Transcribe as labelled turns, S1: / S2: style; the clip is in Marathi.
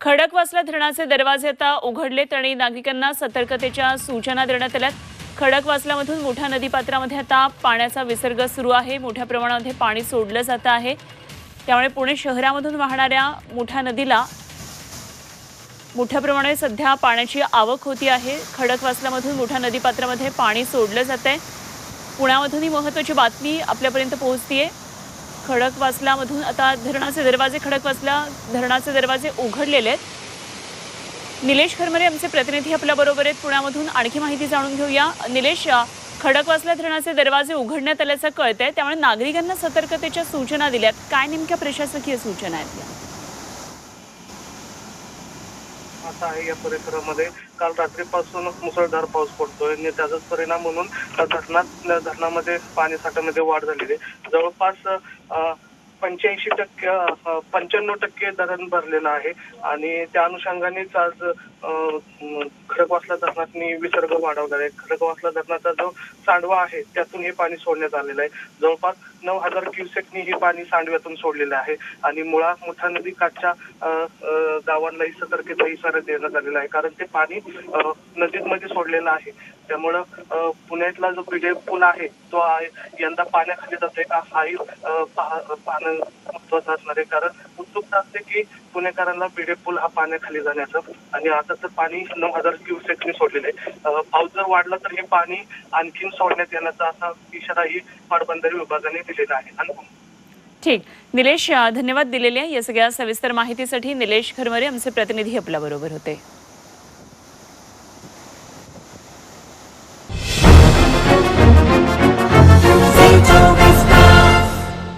S1: खडकवासला धरणाचे दरवाजे आता उघडलेत आणि नागरिकांना सतर्कतेच्या सूचना देण्यात आल्यात. खडकवासलामधून मोठ्या नदीपात्रामध्ये आता पाण्याचा विसर्ग सुरू आहे. मोठ्या प्रमाणामध्ये पाणी सोडलं जातं आहे. त्यामुळे पुणे शहरामधून वाहणाऱ्या मोठ्या नदीला मोठ्या प्रमाणात सध्या पाण्याची आवक होती आहे. खडकवासलामधून मोठ्या नदीपात्रामध्ये पाणी सोडलं जात आहे. पुण्यामधून ही महत्त्वाची बातमी आपल्यापर्यंत पोहोचतीये. खडकवासलामधून आता धरणाचे दरवाजे खडकवासला धरणाचे दरवाजे उघडलेले आहेत. निलेश खरमरे आमचे प्रतिनिधी आपल्याबरोबर आहेत पुण्यामधून. आणखी माहिती जाणून घेऊया. निलेश खडकवासला धरणाचे दरवाजे उघडण्यात आल्याचं कळत आहे त्यामुळे नागरिकांना सतर्कतेच्या सूचना दिल्यात. काय नेमक्या प्रशासकीय सूचना आहेत? या
S2: असं आहे या परिसरामध्ये. काल रात्रीपासून मुसळधार पाऊस पडतोय आणि त्याचाच परिणाम म्हणून धरणात धरणामध्ये पाणी साठ्यामध्ये वाढ झालेली आहे. जवळपास पंच्याऐंशी टक्के पंच्याण्णव टक्के धरण भरलेलं आहे. आणि त्या अनुषंगानेच आज खडकवासला धरणातनी विसर्ग वाढवला आहे. खडकवासला धरणाचा जो सांडवा आहे त्यातून हे पाणी सोडण्यात आलेलं आहे. जवळपास नऊ हजार क्युसेकनी हे पाणी सांडव्यातून सोडलेलं आहे. आणि मुळा मोठा नदी काठच्या गावांनाही सतर्कता इशारा देण्यात आलेला आहे. कारण ते पाणी नदीत नदीमध्ये सोडलेलं आहे. त्यामुळं पुण्यातला जो पिढे पूल आहे तो यंदा पाण्याखाली जातोय का? हाही पाहणं पहा- महत्वाचं असणार आहे. कारण उत्सुकता असते की पुणेकरांना पिढे पूल हा पाण्याखाली जाण्याचं आणि आता तर पाणी नऊ हजार क्युसेकने सोडलेले पाऊस जर वाढला तर हे पाणी आणखीन सोडण्यात येण्याचा असा इशाराही पाटबंधारे विभागाने दिलेला आहे.
S1: ठीक. निलेश धन्यवाद दिलेल्या या सगळ्या सविस्तर माहितीसाठी. निलेश खरमरे आमचे प्रतिनिधी आपल्याबरोबर होते.